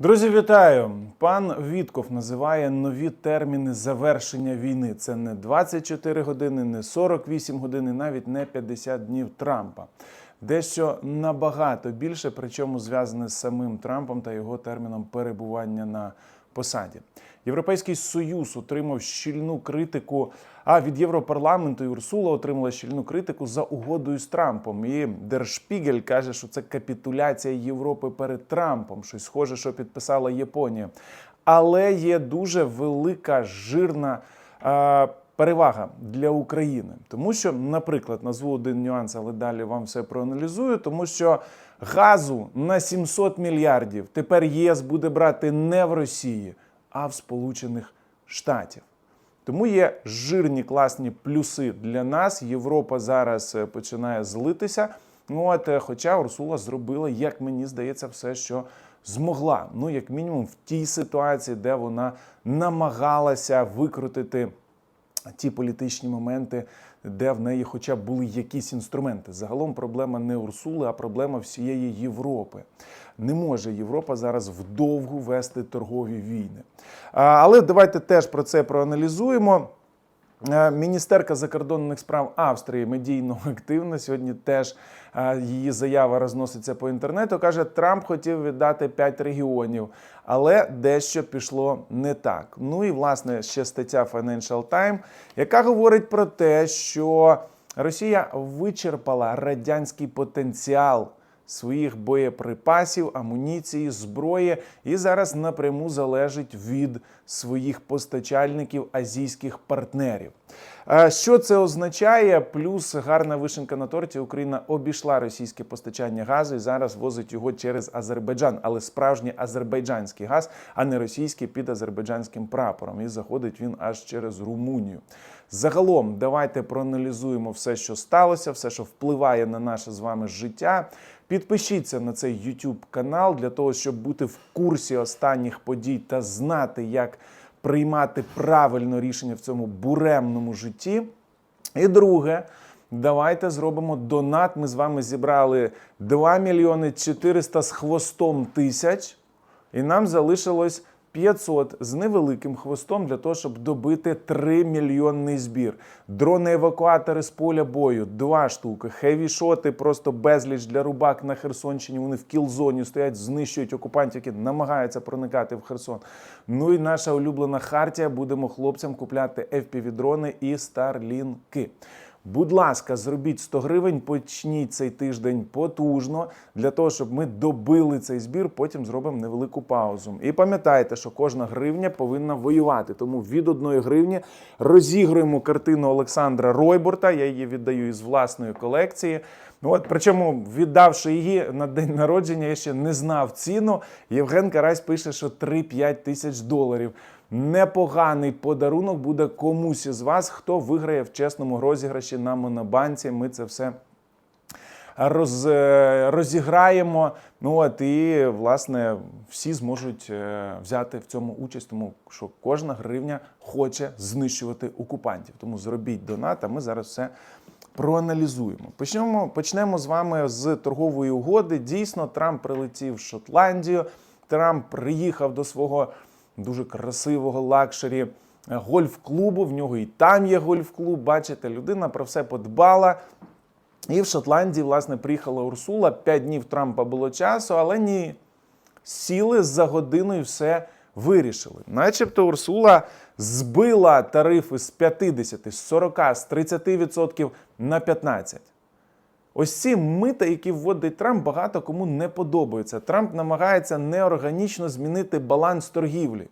Друзі, вітаю! Пан Вітков називає нові терміни завершення війни. Це не 24 години, не 48 годин, і навіть не 50 днів Трампа. Дещо набагато більше, причому зв'язане з самим Трампом та його терміном перебування на посаді. Європейський союз отримав щільну критику. А від Європарламенту і Урсула отримала щільну критику за угодою з Трампом. І Держпігель каже, що це капітуляція Європи перед Трампом. Щось схоже, що підписала Японія. Але є дуже велика жирна. е, Перевага для України, тому що, наприклад, назву один нюанс, але далі вам все проаналізую. Тому що газу на 700 мільярдів тепер ЄС буде брати не в Росії, а в Сполучених Штатів. Тому є жирні класні плюси для нас. Європа зараз е, починає злитися. Ну, от, е, хоча Урсула зробила, як мені здається, все, що змогла. Ну, як мінімум, в тій ситуації, де вона намагалася викрутити ті політичні моменти, де в неї хоча б були якісь інструменти. Загалом проблема не Урсули, а проблема всієї Європи. Не може Європа зараз вдовгу вести торгові війни. Але давайте теж про це проаналізуємо. Е, Міністерка закордонних справ Австрії медійно активна. Сьогодні теж е, її заява розноситься по інтернету. Каже, Трамп хотів віддати 5 регіонів, але дещо пішло не так. Ну і власне ще стаття Financial Times, яка говорить про те, що Росія вичерпала радянський потенціал своїх боєприпасів, амуніції, зброї і зараз напряму залежить від своїх постачальників азійських партнерів. Що це означає? Плюс гарна вишенка на торті. Україна обійшла російське постачання газу і зараз возить його через Азербайджан, але справжній азербайджанський газ, а не російський під азербайджанським прапором. І заходить він аж через Румунію. Загалом, давайте проаналізуємо все, що сталося, все, що впливає на наше з вами життя. Підпишіться на цей YouTube канал для того, щоб бути в курсі останніх подій та знати, як приймати правильно рішення в цьому буремному житті. І друге, давайте зробимо донат. Ми з вами зібрали 2 мільйони 400 з хвостом тисяч, і нам залишилось 500 з невеликим хвостом для того, щоб добити 3 мільйонний збір. Дрони-евакуатори з поля бою, два штуки, хеві-шоти, просто безліч для рубак на Херсонщині. Вони в кілзоні стоять, знищують окупантів, які намагаються проникати в Херсон. Ну і наша улюблена хартія. Будемо хлопцям купляти FPV-дрони і старлінки. Будь ласка, зробіть 100 гривень, почніть цей тиждень потужно для того, щоб ми добили цей збір. Потім зробимо невелику паузу. І пам'ятайте, що кожна гривня повинна воювати. Тому від одної гривні розігруємо картину Олександра Ройбурта. Я її віддаю із власної колекції. От причому, віддавши її на день народження, я ще не знав ціну. Євген Карась пише, що 3-5 тисяч доларів. Непоганий подарунок буде комусь із вас, хто виграє в чесному розіграші на монобанці. Ми це все роз, е, розіграємо. Ну от і власне всі зможуть е, взяти в цьому участь, тому що кожна гривня хоче знищувати окупантів. Тому зробіть донат, а ми зараз все проаналізуємо. Почнемо, почнемо з вами з торгової угоди. Дійсно, Трамп прилетів в Шотландію. Трамп приїхав до свого дуже красивого лакшері гольф-клубу. В нього і там є гольф-клуб. Бачите, людина про все подбала. І в Шотландії, власне, приїхала Урсула. П'ять днів Трампа було часу, але ні. Сіли за годину і все вирішили. Начебто Урсула збила тарифи з 50, з 40, з 30% на 15%. Ось ці мита, які вводить Трамп, багато кому не подобаються. Трамп намагається неорганічно змінити баланс торгівлі.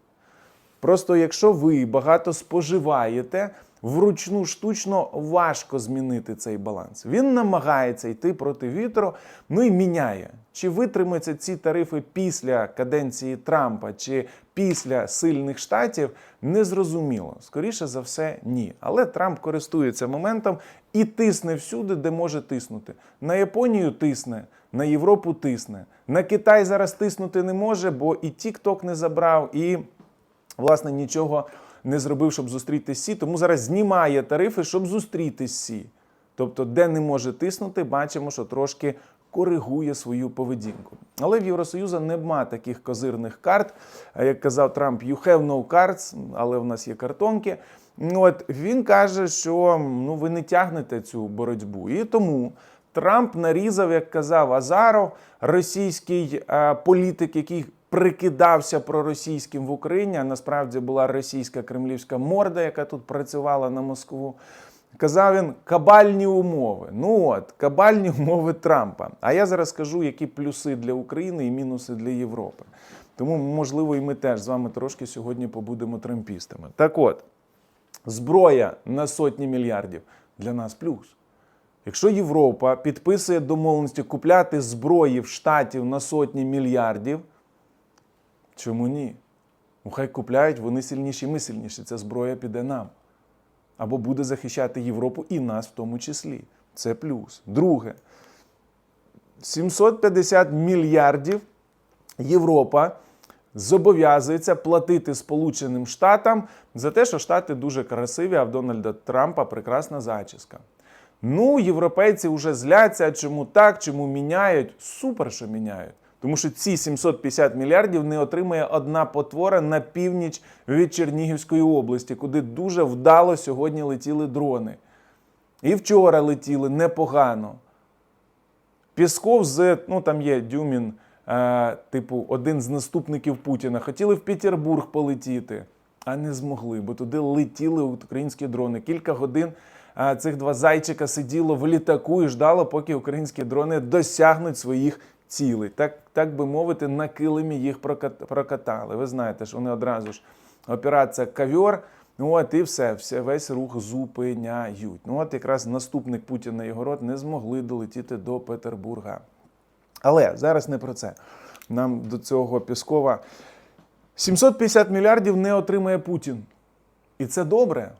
Просто якщо ви багато споживаєте, вручну штучно важко змінити цей баланс. Він намагається йти проти вітру, ну і міняє. Чи витримаються ці тарифи після каденції Трампа, чи після сильних штатів, незрозуміло. Скоріше за все, ні. Але Трамп користується моментом і тисне всюди, де може тиснути. На Японію тисне, на Європу тисне. На Китай зараз тиснути не може, бо і TikTok не забрав, і власне нічого не зробив, щоб зустріти Сі. Тому зараз знімає тарифи, щоб зустріти Сі. Тобто, де не може тиснути, бачимо, що трошки коригує свою поведінку. Але в Євросоюзу нема таких козирних карт. А Як казав Трамп, you have no cards, але в нас є картонки. Ну, От він каже, що ну ви не тягнете цю боротьбу. І тому Трамп нарізав, як казав Азаров, російський е, політик, який прикидався проросійським в Україні. А насправді була російська кремлівська морда, яка тут працювала на Москву. Казав він кабальні умови. Ну от, кабальні умови Трампа. А я зараз скажу, які плюси для України і мінуси для Європи. Тому, можливо, і ми теж з вами трошки сьогодні побудемо трампістами. Так от, зброя на сотні мільярдів для нас плюс. Якщо Європа підписує домовленості купляти зброї в штатів на сотні мільярдів, чому ні? Ну, хай купляють, вони сильніші, ми сильніші. Ця зброя піде нам. Або буде захищати Європу і нас в тому числі. Це плюс. Друге, 750 мільярдів Європа зобов'язується платити Сполученим Штатам за те, що Штати дуже красиві, а в Дональда Трампа прекрасна зачіска. Ну, європейці вже зляться, чому так, чому міняють. Супер, що міняють. Тому що ці 750 мільярдів не отримує одна потвора на північ від Чернігівської області, куди дуже вдало сьогодні летіли дрони. І вчора летіли непогано. Пісков з, ну там є Дюмін, е, типу, один з наступників Путіна, хотіли в Петербург полетіти, а не змогли, бо туди летіли українські дрони. Кілька годин е, цих два зайчика сиділо в літаку і ждало, поки українські дрони досягнуть своїх цілей. Так, так би мовити, на килимі їх прокатали. Ви знаєте, що вони одразу ж операція ковер. Ну от і все, все, весь рух зупиняють. Ну от якраз наступник Путіна і Город не змогли долетіти до Петербурга. Але зараз не про це. Нам до цього Піскова 750 мільярдів не отримає Путін. І це добре.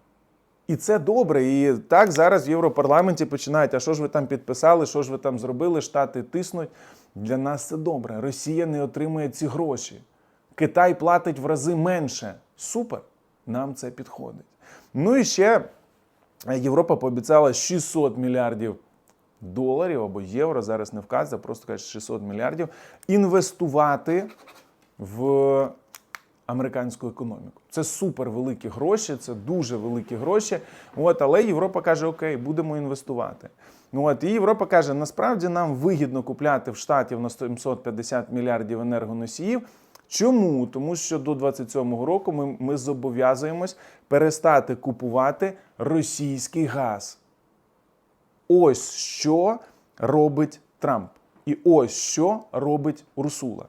І це добре. І так зараз в Європарламенті починають. А що ж ви там підписали, що ж ви там зробили? Штати тиснуть. Для нас це добре. Росія не отримує ці гроші. Китай платить в рази менше. Супер. Нам це підходить. Ну і ще Європа пообіцяла 600 мільярдів доларів або євро. Зараз не вказує, просто каже 600 мільярдів інвестувати в американську економіку. Це супер великі гроші, це дуже великі гроші. От, але Європа каже: Окей, будемо інвестувати. От і Європа каже: насправді нам вигідно купляти в штатів на 750 мільярдів енергоносіїв. Чому? Тому що до 27-го року ми, ми зобов'язуємось перестати купувати російський газ. Ось що робить Трамп. І ось що робить Урсула.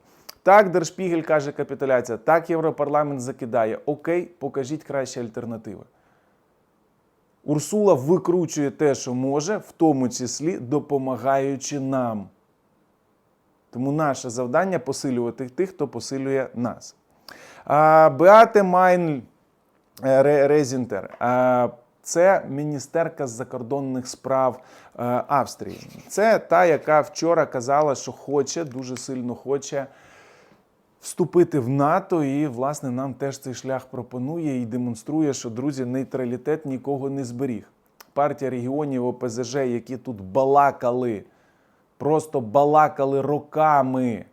Так, Держпігель каже капітуляція, так Європарламент закидає. Окей, покажіть кращі альтернативи. Урсула викручує те, що може, в тому числі допомагаючи нам. Тому наше завдання посилювати тих, хто посилює нас. А, Беате Майн е, Резінтер. Це міністерка з закордонних справ е, Австрії. Це та, яка вчора казала, що хоче, дуже сильно хоче вступити в НАТО, і, власне, нам теж цей шлях пропонує і демонструє, що друзі, нейтралітет нікого не зберіг. Партія регіонів ОПЗЖ, які тут балакали, просто балакали роками,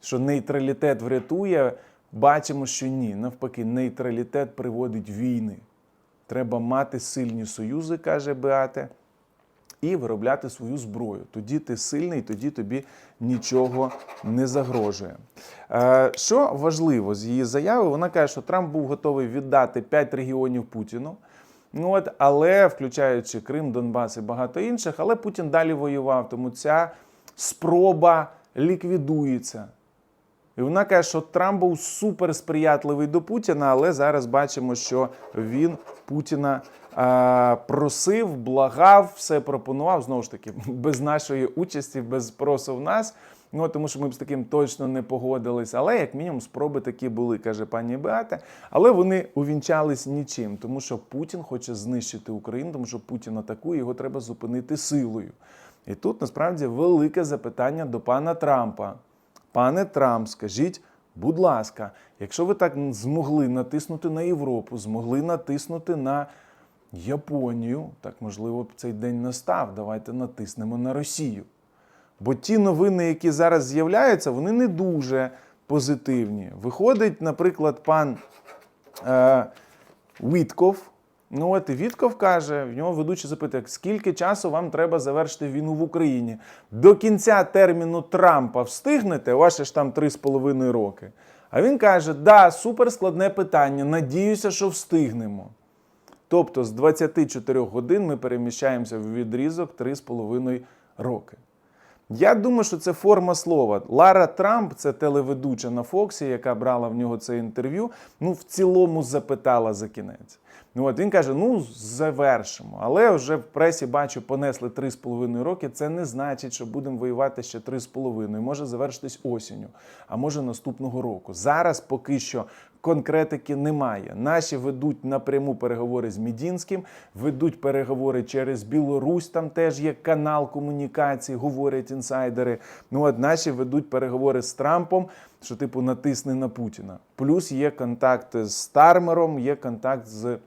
що нейтралітет врятує, бачимо, що ні. Навпаки, нейтралітет приводить війни. Треба мати сильні союзи, каже Беате, і виробляти свою зброю. Тоді ти сильний, тоді тобі нічого не загрожує. Е, Що важливо з її заяви, вона каже, що Трамп був готовий віддати 5 регіонів Путіну. Ну от, але включаючи Крим, Донбас і багато інших, але Путін далі воював, тому ця спроба ліквідується. І вона каже, що Трамп був супер сприятливий до Путіна, але зараз бачимо, що він Путіна а, просив, благав, все пропонував. Знову ж таки, без нашої участі, без спросу в нас. Ну, тому що ми б з таким точно не погодились. Але, як мінімум, спроби такі були, каже пані Беата. Але вони увінчались нічим, тому що Путін хоче знищити Україну, тому що Путін атакує, його треба зупинити силою. І тут насправді велике запитання до пана Трампа. Пане Трамп, скажіть, будь ласка, якщо ви так змогли натиснути на Європу, змогли натиснути на Японію, так можливо цей день настав. Давайте натиснемо на Росію. Бо ті новини, які зараз з'являються, вони не дуже позитивні. Виходить, наприклад, пан е, Вітков. Ну от Вітков каже, в нього ведучий запитує, скільки часу вам треба завершити війну в Україні. До кінця терміну Трампа встигнете, вас ж там 3,5 роки. А він каже: да, суперскладне питання. Надіюся, що встигнемо. Тобто з 24 годин ми переміщаємося в відрізок 3,5 роки. Я думаю, що це форма слова. Лара Трамп, це телеведуча на Фоксі, яка брала в нього це інтерв'ю. Ну, в цілому запитала за кінець. Ну от він каже: ну завершимо. Але вже в пресі бачу, понесли 3,5 роки. Це не значить, що будемо воювати ще 3,5. Може завершитись осінню, а може наступного року. Зараз поки що конкретики немає. Наші ведуть напряму переговори з Мідінським, ведуть переговори через Білорусь. Там теж є канал комунікації, говорять інсайдери. Ну от наші ведуть переговори з Трампом, що типу натисни на Путіна. Плюс є контакт з Стармером, є контакт з.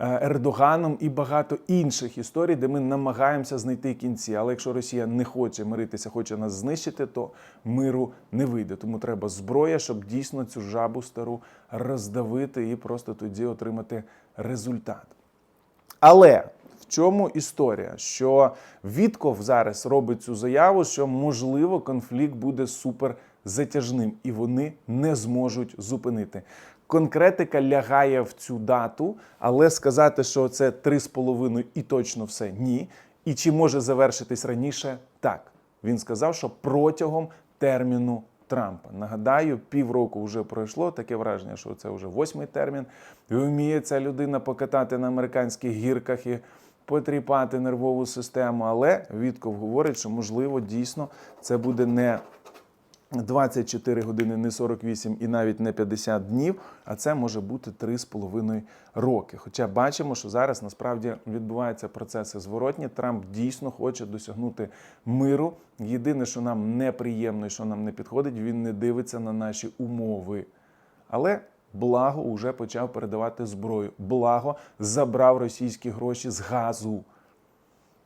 Е, Ердоганом і багато інших історій, де ми намагаємося знайти кінці. Але якщо Росія не хоче миритися, хоче нас знищити, то миру не вийде. Тому треба зброя, щоб дійсно цю жабу стару роздавити і просто тоді отримати результат. Але в чому історія? Що Вітков зараз робить цю заяву, що можливо конфлікт буде супер затяжним, і вони не зможуть зупинити. Конкретика лягає в цю дату, але сказати, що це 3,5 і точно все ні. І чи може завершитись раніше? Так. Він сказав, що протягом терміну Трампа. Нагадаю, півроку вже пройшло. Таке враження, що це вже восьмий термін. І вміє ця людина покатати на американських гірках і потріпати нервову систему. Але Вітков говорить, що можливо дійсно це буде не 24 години, не 48 і навіть не 50 днів, а це може бути 3,5 роки. Хоча бачимо, що зараз насправді відбуваються процеси зворотні. Трамп дійсно хоче досягнути миру. Єдине, що нам неприємно і що нам не підходить, він не дивиться на наші умови. Але благо вже почав передавати зброю. Благо забрав російські гроші з газу.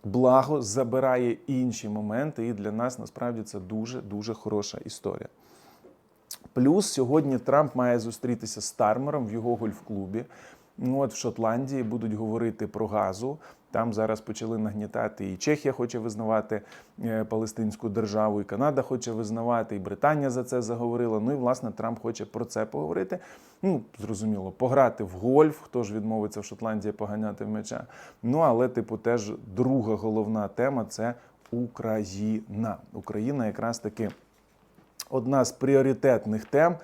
Благо забирає інші моменти, і для нас насправді це дуже дуже хороша історія. Плюс сьогодні Трамп має зустрітися з Тармером в його гольф-клубі. Ну, От в Шотландії будуть говорити про газу. Там зараз почали нагнітати і Чехія хоче визнавати е, Палестинську державу, і Канада хоче визнавати, і Британія за це заговорила. Ну і власне Трамп хоче про це поговорити. Ну, зрозуміло, пограти в гольф, хто ж відмовиться в Шотландії поганяти в м'яча. Ну але, типу, теж друга головна тема це Україна. Україна якраз таки одна з пріоритетних тем.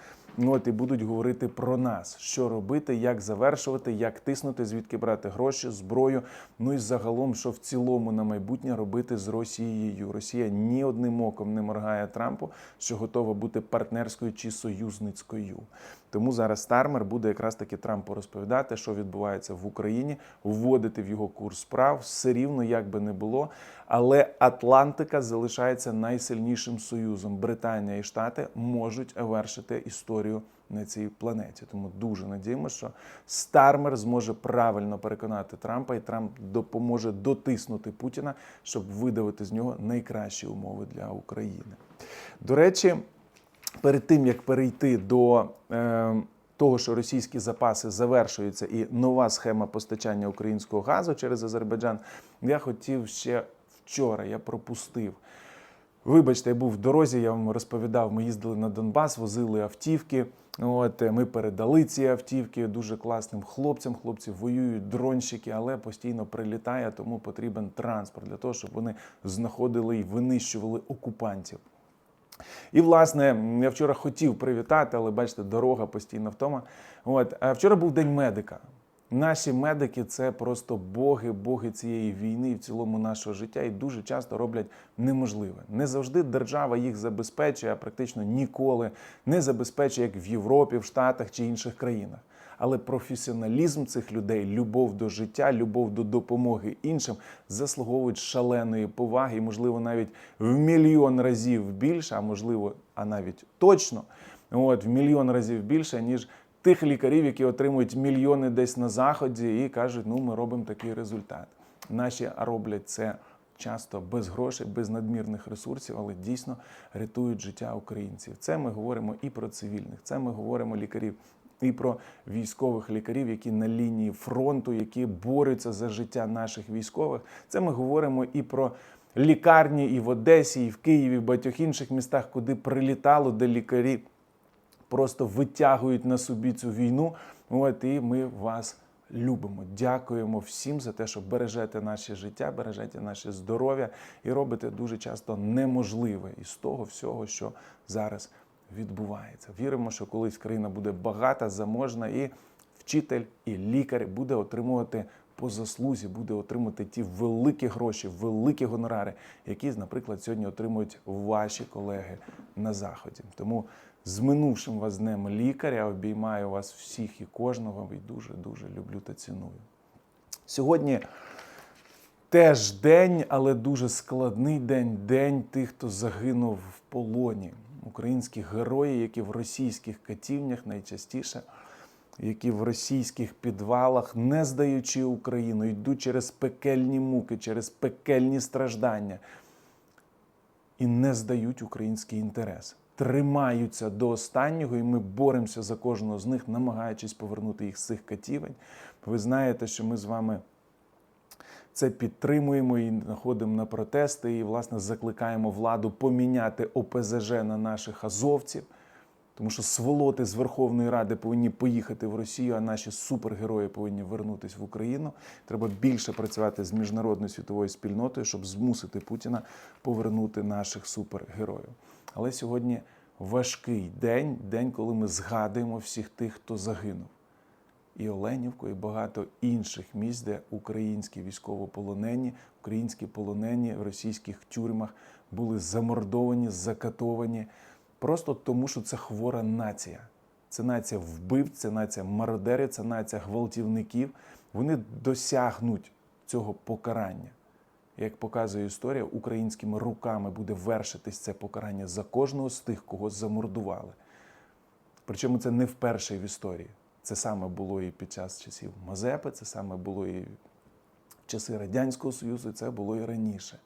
Ну, от і будуть говорити про нас, що робити, як завершувати, як тиснути, звідки брати гроші, зброю. Ну і загалом, що в цілому на майбутнє робити з Росією. Росія ні одним оком не моргає Трампу, що готова бути партнерською чи союзницькою. Тому зараз Стармер буде якраз таки Трампу розповідати, що відбувається в Україні, вводити в його курс справ все рівно, як би не було. Але Атлантика залишається найсильнішим союзом. Британія і Штати можуть вершити історію на цій планеті. Тому дуже надіємося, що Стармер зможе правильно переконати Трампа, і Трамп допоможе дотиснути Путіна, щоб видавити з нього найкращі умови для України. До речі. Перед тим як перейти до е, того, що російські запаси завершуються, і нова схема постачання українського газу через Азербайджан, я хотів ще вчора, я пропустив. Вибачте, я був в дорозі, я вам розповідав, ми їздили на Донбас, возили автівки. От ми передали ці автівки дуже класним хлопцям. Хлопці воюють дронщики, але постійно прилітає, тому потрібен транспорт для того, щоб вони знаходили і винищували окупантів. І, власне, я вчора хотів привітати, але бачите, дорога постійно втома. От а вчора був день медика. Наші медики це просто боги, боги цієї війни в цілому нашого життя, і дуже часто роблять неможливе. Не завжди держава їх забезпечує, а практично ніколи не забезпечує, як в Європі, в Штатах чи інших країнах. Але професіоналізм цих людей, любов до життя, любов до допомоги іншим заслуговують шаленої поваги, і, можливо, навіть в мільйон разів більше, а можливо, а навіть точно, от в мільйон разів більше, ніж тих лікарів, які отримують мільйони десь на заході, і кажуть, ну ми робимо такий результат. Наші роблять це часто без грошей, без надмірних ресурсів, але дійсно рятують життя українців. Це ми говоримо і про цивільних, це ми говоримо лікарів. І про військових лікарів, які на лінії фронту, які борються за життя наших військових. Це ми говоримо і про лікарні і в Одесі, і в Києві, і в багатьох інших містах, куди прилітало, де лікарі просто витягують на собі цю війну. От і ми вас любимо. Дякуємо всім за те, що бережете наше життя, бережете наше здоров'я і робите дуже часто неможливе із того всього, що зараз відбувається. Віримо, що колись країна буде багата, заможна, і вчитель, і лікар буде отримувати по заслузі, буде отримувати ті великі гроші, великі гонорари, які, наприклад, сьогодні отримують ваші колеги на заході. Тому з минувшим вас днем лікаря обіймаю вас всіх і кожного, і дуже дуже люблю та ціную. Сьогодні теж день, але дуже складний день день тих, хто загинув в полоні. Українські герої, які в російських катівнях найчастіше, які в російських підвалах, не здаючи Україну, йдуть через пекельні муки, через пекельні страждання і не здають український інтерес. Тримаються до останнього, і ми боремося за кожного з них, намагаючись повернути їх з цих катівень. Ви знаєте, що ми з вами це підтримуємо і ходимо на протести, і, власне, закликаємо владу поміняти ОПЗЖ на наших азовців. Тому що сволоти з Верховної Ради повинні поїхати в Росію, а наші супергерої повинні вернутися в Україну. Треба більше працювати з міжнародною світовою спільнотою, щоб змусити Путіна повернути наших супергероїв. Але сьогодні важкий день, день, коли ми згадуємо всіх тих, хто загинув. І Оленівку, і багато інших місць, де українські військовополонені, українські полонені в російських тюрмах були замордовані, закатовані. Просто тому, що це хвора нація. Це нація вбивць, це нація мародерів, це нація гвалтівників. Вони досягнуть цього покарання. Як показує історія, українськими руками буде вершитись це покарання за кожного з тих, кого замордували. Причому це не вперше в історії. Це саме було і під час часів Мазепи, це саме було і в часи Радянського Союзу, це було і раніше.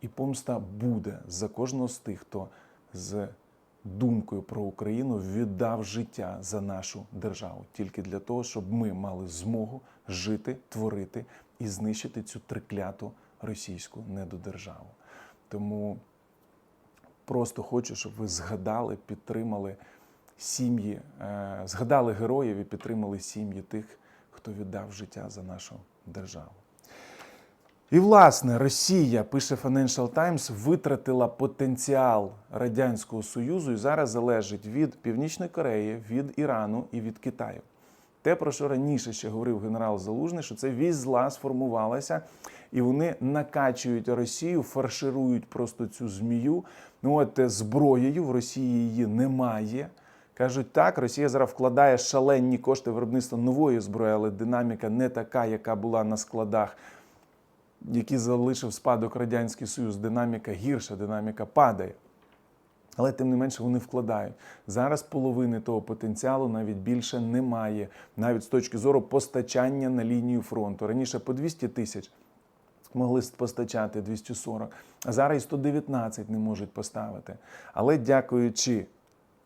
І помста буде за кожного з тих, хто з думкою про Україну віддав життя за нашу державу тільки для того, щоб ми мали змогу жити, творити і знищити цю трикляту російську недодержаву. Тому просто хочу, щоб ви згадали, підтримали сім'ї, е, згадали героїв і підтримали сім'ї тих, хто віддав життя за нашу державу. І, власне, Росія, пише Financial Times, витратила потенціал Радянського Союзу і зараз залежить від Північної Кореї, від Ірану і від Китаю. Те, про що раніше ще говорив генерал Залужний, що це вісь зла сформувалася, і вони накачують Росію, фарширують просто цю змію. Ну от е, зброєю в Росії її немає. Кажуть, так, Росія зараз вкладає шалені кошти в виробництво нової зброї, але динаміка не така, яка була на складах, які залишив спадок Радянський Союз. Динаміка гірша, динаміка падає. Але тим не менше вони вкладають. Зараз половини того потенціалу навіть більше немає, навіть з точки зору постачання на лінію фронту. Раніше по 200 тисяч могли постачати 240, а зараз і 119 не можуть поставити. Але дякуючи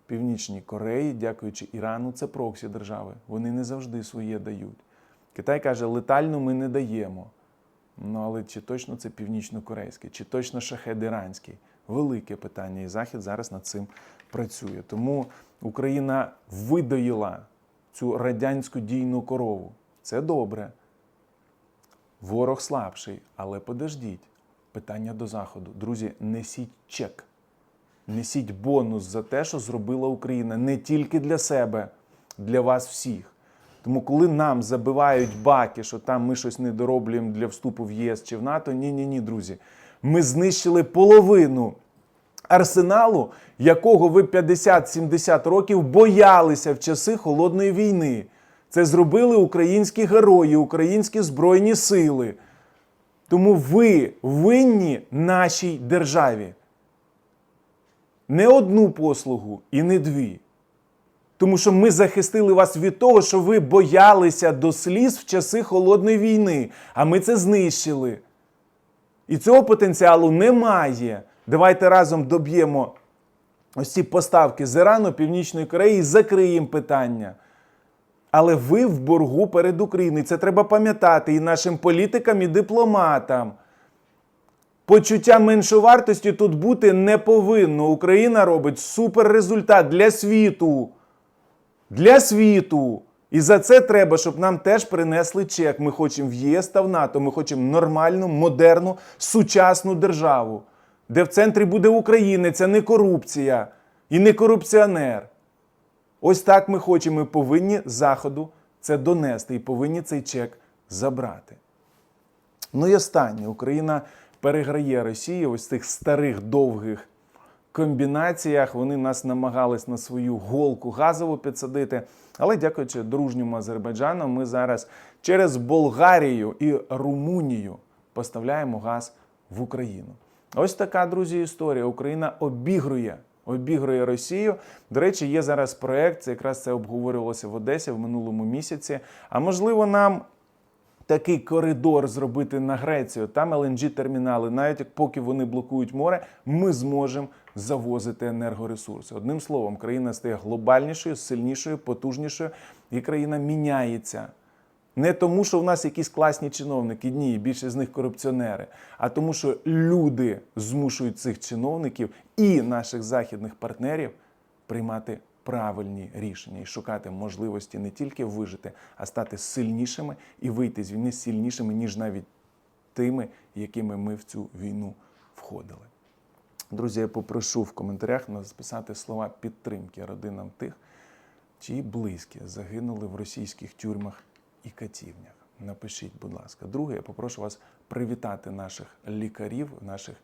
Північній Кореї, дякуючи Ірану, це проксі держави. Вони не завжди своє дають. Китай каже, летальну ми не даємо. Ну але чи точно це північно-корейський, чи точно шахед іранський? Велике питання, і Захід зараз над цим працює. Тому Україна видоїла цю радянську дійну корову. Це добре. Ворог слабший, але подождіть. Питання до Заходу. Друзі, несіть чек. Несіть бонус за те, що зробила Україна не тільки для себе, для вас всіх. Тому, коли нам забивають баки, що там ми щось не дороблюємо для вступу в ЄС чи в НАТО, ні, ні, ні, друзі. Ми знищили половину арсеналу, якого ви 50-70 років боялися в часи холодної війни. Це зробили українські герої, українські збройні сили. Тому ви винні нашій державі. Не одну послугу і не дві. Тому що ми захистили вас від того, що ви боялися до сліз в часи холодної війни, а ми це знищили. І цього потенціалу немає. Давайте разом доб'ємо ось ці поставки з Ірану, Північної Кореї і закриємо питання. Але ви в боргу перед Україною. Це треба пам'ятати і нашим політикам, і дипломатам. Почуття меншовартості тут бути не повинно. Україна робить суперрезультат для світу. Для світу. І за це треба, щоб нам теж принесли чек. Ми хочемо в ЄС та в НАТО. Ми хочемо нормальну, модерну, сучасну державу, де в центрі буде українець, а не корупція і не корупціонер. Ось так ми хочемо. Ми повинні Заходу це донести і повинні цей чек забрати. Ну і останнє. Україна переграє Росію ось цих старих довгих комбінаціях. Вони нас намагались на свою голку газову підсадити. Але дякуючи дружньому Азербайджану, ми зараз через Болгарію і Румунію поставляємо газ в Україну. Ось така, друзі, історія. Україна обігрує. Обігрує Росію. До речі, є зараз проект. Це якраз це обговорювалося в Одесі в минулому місяці. А можливо, нам такий коридор зробити на Грецію, там lng термінали, навіть поки вони блокують море, ми зможемо завозити енергоресурси. Одним словом, країна стає глобальнішою, сильнішою, потужнішою, і країна міняється. Не тому, що в нас якісь класні чиновники, ні, більше з них корупціонери, а тому, що люди змушують цих чиновників і наших західних партнерів приймати правильні рішення і шукати можливості не тільки вижити, а стати сильнішими і вийти з війни сильнішими, ніж навіть тими, якими ми в цю війну входили. Друзі, я попрошу в коментарях написати слова підтримки родинам тих, чиї близькі загинули в російських тюрмах і катівнях. Напишіть, будь ласка. Друге, я попрошу вас привітати наших лікарів, наших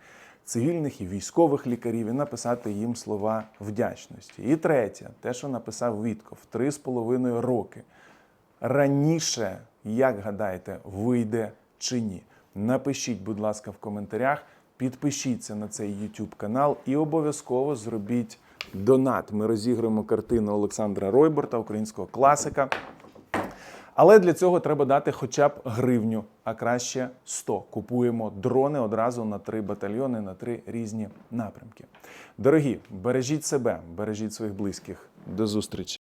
цивільних і військових лікарів і написати їм слова вдячності. І третє, те, що написав Вітков, три з половиною роки. Раніше, як гадаєте, вийде чи ні? Напишіть, будь ласка, в коментарях, підпишіться на цей YouTube канал і обов'язково зробіть донат. Ми розіграємо картину Олександра Ройборта, українського класика. Але для цього треба дати хоча б гривню, а краще 100. Купуємо дрони одразу на три батальйони, на три різні напрямки. Дорогі, бережіть себе, бережіть своїх близьких. До зустрічі!